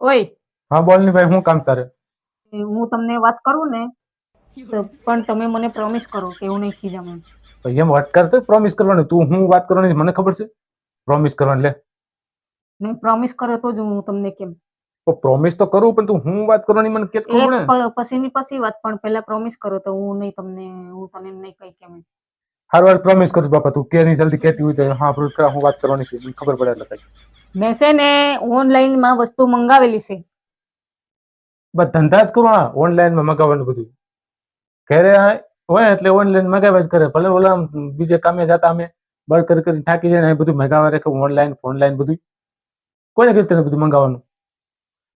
ઓય. હા બોલ ને ભાઈ હું કામ તારે? હું તમને વાત કરું ને પણ તમે મને પ્રોમિસ કરો કે હું નહીં ખીજામ ભાઈ એમ વાત કરતો પ્રોમિસ કરવાની. તું હું વાત કરવાની મને ખબર છે? પ્રોમિસ કરવાની લે. નહીં પ્રોમિસ કરો તો જ હું તમને કેમ. પ્રોમિસ તો કરું પણ તું હું વાત કરવાની મને કેત ખબર ને? પછીની પછી વાત પણ પહેલા પ્રોમિસ કરો તો હું નહીં તમને હું તને નહીં કઈ કેમ હાર વાર પ્રોમિસ કરું બાપા. તું કે નહીં જલ્દી કહેતી હોય તો હા હું વાત કરવાની છે ખબર પડે એટલે કઈ મેં છે ને ઓનલાઈનમાં વસ્તુ મંગાવેલી છે. બસ ધંધા જ કરવા ઓનલાઈનમાં મંગાવવાનું બધું. ઘરે હોય એટલે ઓનલાઈન મગાવ્યા જ કરે. ભલે ઓલા બીજે કામે જતા અમે બળ કરી કરી થાકી જાય ને બધું મંગાવવા રાખે ઓનલાઈન ઓનલાઈન બધું. કોને કીધું તને બધું મંગાવવાનું?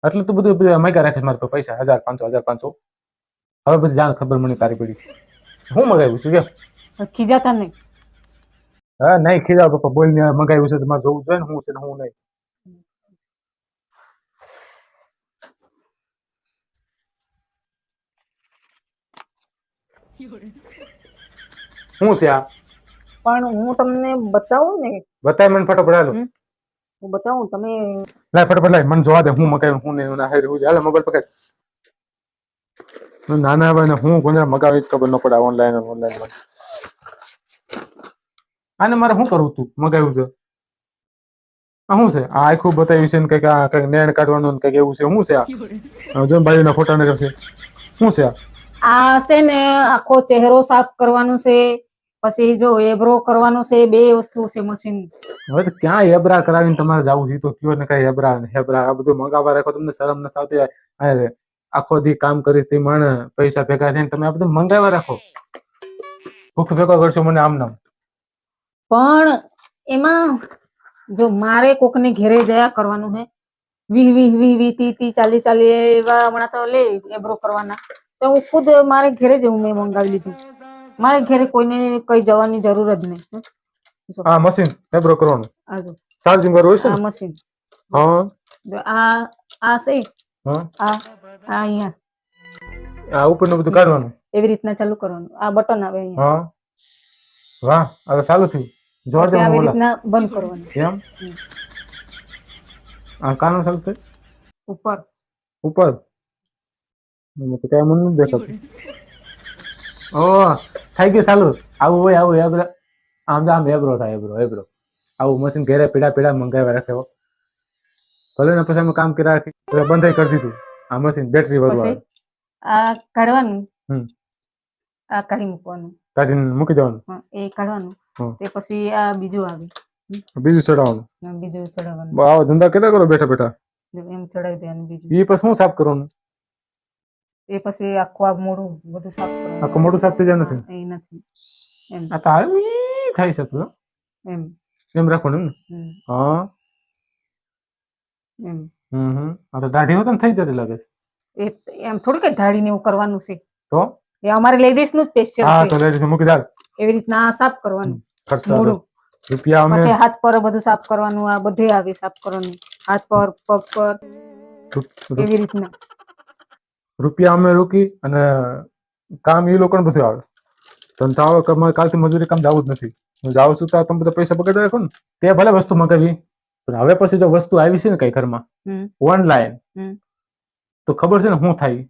એટલે તું બધું મગા રાખે મારા પાસે પૈસા હજાર પાંચસો હજાર પાંચસો. હવે બધી જાણ ખબર મને તારી પડી. હું મગાવ્યું છું કે ખીજાતા નહીં. હા નહીં ખીજા પપ્પા. બોલ ને મગાવ્યું છે તમારે જોવું જોઈએ ને હું છે ને હું નહીં. શું છે આ? પણ હું તમને બતાવું ને. બતાય મને ફટાફટ હાલો. હું બતાવું તમે લાય ફટાફટ લાય મને જોવા દે હું મગાવ્યું હું ને ના હારી હું હાલે મોબાઈલ પકડ. નાના ભાઈ ને હું કોને મગાવી જ ખબર ન પડે ઓનલાઈન ઓનલાઈન આને મારે શું કરવું તું? મગાવ્યું છે. આ શું છે? આ આખું બતાવ્યું છે ને કંઈક આ કંઈક નેણ કાઢવાનું ને કંઈક એવું છે. શું છે આ? જો ભાઈ ના ફોટા ને કરશે. શું છે આ? આ છે ને આખો ચહેરો સાફ કરવાનો છે પછી જો એબ્રો કરવાનો છે બે વસ્તુ છે મશીન હવે તો ક્યાં એબ્રા કરાવીને તમારે જવું છે? તો કયો ને કઈ એબ્રા ને હેબરા આ બધું મંગાવવા રાખો તમને શરમ નથી આવતી આખો દી કામ કરીશ તે માણે પૈસા ભેગા થઈને તમે આ બધું મંગાવવા રાખો. ભૂખ ભેગો કરશો મને આમ નામ. પણ એમાં જો મારે કોકને ઘેરે જયા કરવાનું હે વીહ વીહ વીહ વીહ તી તી ચાલી ચાલી એવા હમણાં તો લે એબ્રો કરવાના. તો હું ખુદ મારે ઘરે જ મેં મંગાવી લીધું. મારે ઘરે કોઈને કઈ જવાની જરૂર જ નહીં. આ મશીન. હેબરો કરવાનું? આ જો. ચાર્જિંગ વાળું હોય છે આ મશીન. હા. આ આ છે. હા. આ આ અહીંયા આ ઉપરનું બધું કાઢવાનું? એવી રીતના ચાલુ કરવાનું. આ બટન આવે અહીંયા. હા. વાહ હવે ચાલુ થયું. જોર દે આવી રીતના બંધ કરવાનું. એમ? આ કાનો ચાલુ થાય? ઉપર. ઉપર? થઈ ગયું ચાલુ. આવું હોય આવું એબ્રો આમ આમ એબ્રો થાય એબ્રો એબ્રો આવું મશીન ઘેરે પીડા પીડા મંગાવ્યા રાખે ભલે ને પછી અમે કામ કર્યા રાખી બંધ કરી દીધું. આ મશીન બેટરી આ કાઢવાનું. આ કાઢી મૂકવાનું. કાઢીને મૂકી દેવાનું? એ કાઢવાનું. તે પછી આ બીજું આવે. બીજું ચડાવવાનું બીજું ચડાવવાનું આવા ધંધા કેટલા કરો બેઠા બેઠા. એમ ચડાવી દેવાનું બીજું. એ પછી શું સાફ કરવાનું? એ પછી આખું આ મોઢું બધું સાફ કરવાનું. આખું મોઢું સાફ થઈ જાય નથી? એ નથી. એમ. આ તો આવી થાય છે એમ. એમ રાખવાનું એમ ને? હા. એમ. હમ આ તો દાઢી હોત ને થઈ જતી લાગે છે. એ એમ થોડું કઈ ધાડીને એવું કરવાનું છે. તો? એ અમારે લેડીઝનું જ હા તો લેડીઝ મૂકી દાલ એવી રીતના સાફ કરવાનું. મોઢું. રૂપિયા અમે પછી હાથ પર બધું સાફ કરવાનું આ બધે આવે સાફ કરવાનું. હાથ પર પગ પર. એવી રીતના. રૂપિયા અમે રોકી અને કામ એ લોકોને બધું આવે. તમે તો આવો કાલથી મજૂરી કામ જવું જ નથી. હું જાઉં છું તો તમે બધા પૈસા બગાડી રાખો ને. તે ભલે વસ્તુ મગાવી. પણ હવે પછી જો વસ્તુ આવી છે ને કઈ ઘરમાં ઓનલાઈન તો ખબર છે ને શું થાય.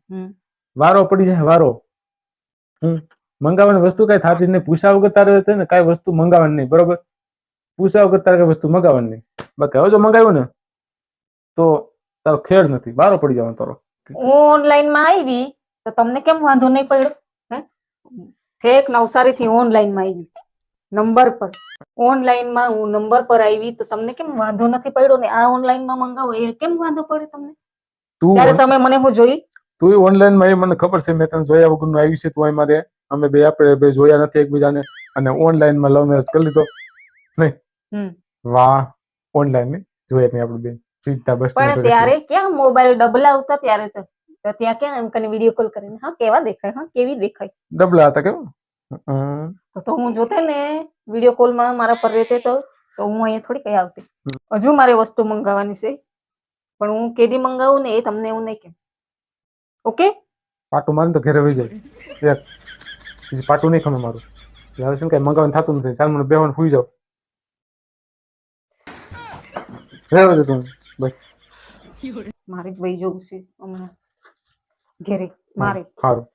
વારો પડી જાય વારો. હમ. મંગાવવાની વસ્તુ કઈ થતી નહીં. પૂછા વગર તારે છે ને કઈ વસ્તુ મંગાવવાની નહીં બરોબર? પૂછા વગર તારે કઈ વસ્તુ મંગાવવાની નહીં. બાકી હવે જો મંગાવ્યું ને તો તારો ખેડ નથી. વારો પડી જવાનો તારો. ઓનલાઈનમાં આવી તો તમને કેમ વાંધો નહીં પડ્યો? હે? ઠેક નવસારી થી ઓનલાઈનમાં આવી. નંબર પર. ઓનલાઈનમાં હું નંબર પર આવી તો તમને કેમ વાંધો નથી પડ્યો? ને આ ઓનલાઈનમાં મંગાવો એ કેમ વાંધો પડે તમને? તું ત્યારે તમે મને હું જોઈ? તું ઓનલાઈનમાં એ મને ખબર છે મેં તને જોયા વગરનું આવી છે તું અહીં મારે અમે બે આપણે બે જોયા નથી એકબીજાને અને ઓનલાઈનમાં લવ મેરેજ કરી લીધો. નહીં? વાહ ઓનલાઈન નહીં? જોયા નહીં આપણે બે. ચિંતા બસ પણ ત્યારે ક્યાં મોબાઈલ ડબલા આવતા ત્યારે તો? તો ત્યાં ક્યાં એમ કરીને વીડિયો કોલ કરીને? હા કેવા દેખાય? હા કેવી દેખાય? ડબલા હતા કેમ? તો તો હું જોતે ને વીડિયો કોલમાં મારા પર રહેતે તો તો હું અહીંયા થોડી કઈ આવતી. હજુ મારે વસ્તુ મંગાવવાની છે. પણ હું કેદી મંગાવું ને એ તમને એવું નહીં કેમ ઓકે પાટું મારું તો ઘરે રહી જાય. એક. બીજું પાટું નહીં ખમે મારું. હવે ને કઈ મંગાવવાનું થતું નથી. ચાલ મને બેવાનું સુઈ જાવ. રહેવા દે તું. બસ. મારે જ વહી જવું છે હમણાં. ઘેરે. મારે. સારું